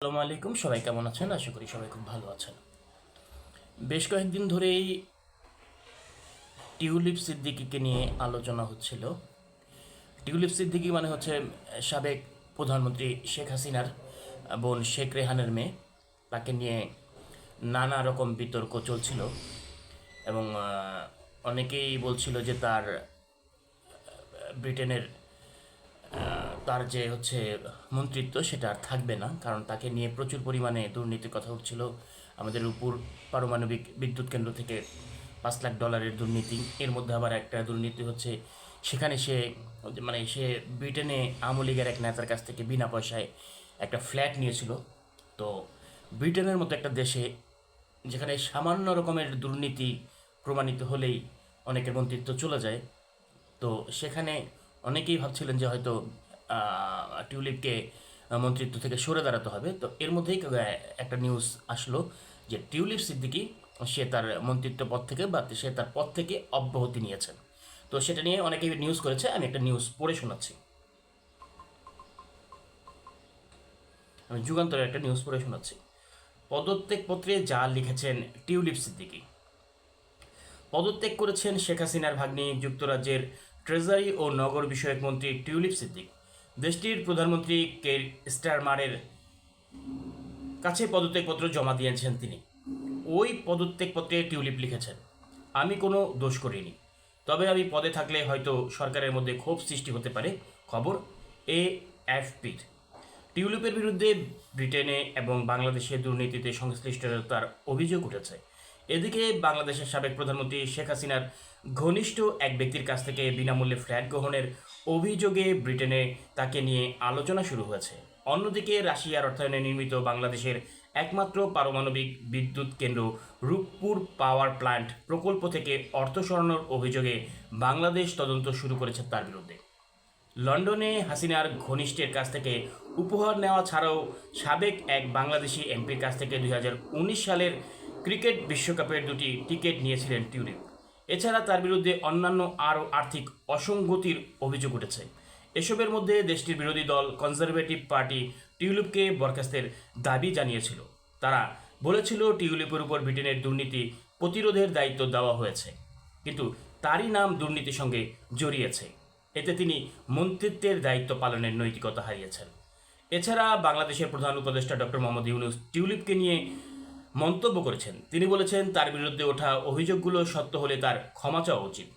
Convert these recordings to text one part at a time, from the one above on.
আসসালামু আলাইকুম। সবাই কেমন আছেন? আশা করি সবাই খুব ভালো আছেন। বেশ কয়েকদিন ধরেই টিউলিপ সিদ্দিকিকে নিয়ে আলোচনা হচ্ছিল। টিউলিপ সিদ্দিকি মানে হচ্ছে সাবেক প্রধানমন্ত্রী শেখ হাসিনার বোন শেখ রেহানের মেয়ে। তাকে নিয়ে নানা রকম বিতর্ক চলছিল এবং অনেকেই বলছিল যে তার ব্রিটেনের তার যে হচ্ছে মন্ত্রিত্ব, সেটা আর থাকবে না। কারণ তাকে নিয়ে প্রচুর পরিমাণে দুর্নীতির কথা উঠছিল। আমাদের উপর পারমাণবিক বিদ্যুৎ কেন্দ্র থেকে পাঁচ লাখ ডলারের দুর্নীতি। এর মধ্যে আবার একটা দুর্নীতি হচ্ছে, সেখানে সে মানে সে ব্রিটেনে আওয়ামী লীগের এক নেতার কাছ থেকে বিনা পয়সায় একটা ফ্ল্যাট নিয়েছিল। তো ব্রিটেনের মতো একটা দেশে, যেখানে সামান্য রকমের দুর্নীতি প্রমাণিত হলেই অনেকের মন্ত্রিত্ব চলে যায়। তো সেখানে অনেকেই ভাবছিলেন যে হয়তো টিউলিপকে মন্ত্রিত্ব থেকে সরে দাঁড়াতে হবে। তো এর মধ্যেই একটা নিউজ আসলো যে টিউলিপ সিদ্দিকি, সে তার মন্ত্রিত্ব পদ থেকে বা সে তার পদ থেকে অব্যাহতি নিয়েছেন। তো সেটা নিয়ে অনেকেই নিউজ করেছে, আমি একটা নিউজ পড়ে শোনাচ্ছি। আমি যুগান্তরের একটা নিউজ পড়ে শোনাচ্ছি। পদত্যাগ পত্রে যা লিখেছেন টিউলিপ সিদ্দিকী। পদত্যাগ করেছেন শেখ হাসিনার ভাগ্নি, যুক্তরাজ্যের ট্রেজারি ও নগর বিষয়ক মন্ত্রী টিউলিপ সিদ্দিক। দেশটির প্রধানমন্ত্রী কের স্টারমারের কাছে পদত্যাগপত্র জমা দিয়েছেন তিনি। ওই পদত্যাগপত্রে টিউলিপ লিখেছেন, আমি কোনো দোষ করিনি। তবে আমি পদে থাকলে হয়তো সরকারের মধ্যে ক্ষোভ সৃষ্টি হতে পারে। খবর এ এফপির টিউলিপের বিরুদ্ধে ব্রিটেনে এবং বাংলাদেশে দুর্নীতিতে সংশ্লিষ্টতার অভিযোগ উঠেছে। এদিকে বাংলাদেশের সাবেক প্রধানমন্ত্রী শেখ হাসিনার ঘনিষ্ঠ এক ব্যক্তির কাছ থেকে বিনামূল্যে ফ্ল্যাট গ্রহণের অভিযোগে ব্রিটেনে তাকে নিয়ে আলোচনা শুরু হয়েছে। অন্যদিকে রাশিয়ার অর্থায়নে নির্মিত বাংলাদেশের একমাত্র পারমাণবিক বিদ্যুৎ কেন্দ্র রূপপুর পাওয়ার প্ল্যান্ট প্রকল্প থেকে অর্থ সরানোর অভিযোগে বাংলাদেশ তদন্ত শুরু করেছে তার বিরুদ্ধে। লন্ডনে হাসিনার ঘনিষ্ঠের কাছ থেকে উপহার নেওয়া ছাড়াও সাবেক এক বাংলাদেশি এমপির কাছ থেকে দুই হাজার উনিশ সালের ক্রিকেট বিশ্বকাপের দুটি টিকিট নিয়েছিলেন টিউলিপ এছাড়া তার বিরুদ্ধে অন্যান্য আরও আর্থিক অসঙ্গতির অভিযোগ উঠেছে। এসবের মধ্যে দেশটির বিরোধী দল কনজারভেটিভ পার্টি টিউলিপকে বরখাস্তের দাবি জানিয়েছিল। তারা বলেছিল, টিউলিপের উপর ব্রিটেনের দুর্নীতি প্রতিরোধের দায়িত্ব দেওয়া হয়েছে, কিন্তু তারই নাম দুর্নীতির সঙ্গে জড়িয়েছে। এতে তিনি মন্ত্রিত্বের দায়িত্ব পালনের নৈতিকতা হারিয়েছেন। এছাড়া বাংলাদেশের প্রধান উপদেষ্টা ডক্টর মোহাম্মদ ইউনুস টিউলিপকে নিয়ে মন্তব্য করেছেন। তিনি বলেছেন, তার বিরুদ্ধে ওঠা অভিযোগগুলো সত্য হলে তার ক্ষমা চাওয়া উচিত।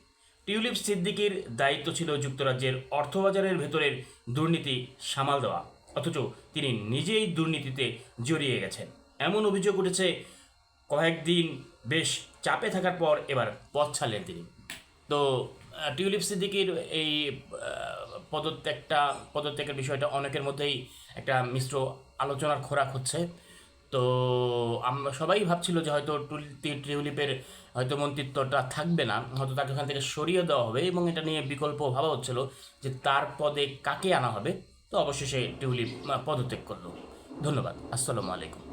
টিউলিপ সিদ্দিকির দায়িত্ব ছিল যুক্তরাজ্যের অর্থবাজারের ভেতরের দুর্নীতি সামাল দেওয়া। অথচ তিনি নিজেই দুর্নীতিতে জড়িয়ে গেছেন। এমন অভিযোগ উঠেছে, কয়েকদিন বেশ চাপে থাকার পর এবার পথ ছাড়লেন তিনি। তো টিউলিপ সিদ্দিকির এই পদত্যাগটা, পদত্যাগের বিষয়টা অনেকের মধ্যেই একটা মিশ্র আলোচনার খোরাক হচ্ছে। তো আমরা সবাই ভাবছিল যে হয়তো টিউলিপের হয়তো মন্ত্রিত্বটা থাকবে না, হয়তো তাকে ওখান থেকে সরিয়ে দেওয়া হবে এবং এটা নিয়ে বিকল্প ভাবা হচ্ছিল যে তার পদে কাকে আনা হবে। তো অবশ্যই অবশেষে টিউলিপ পদত্যাগ করল। ধন্যবাদ। আসসালামু আলাইকুম।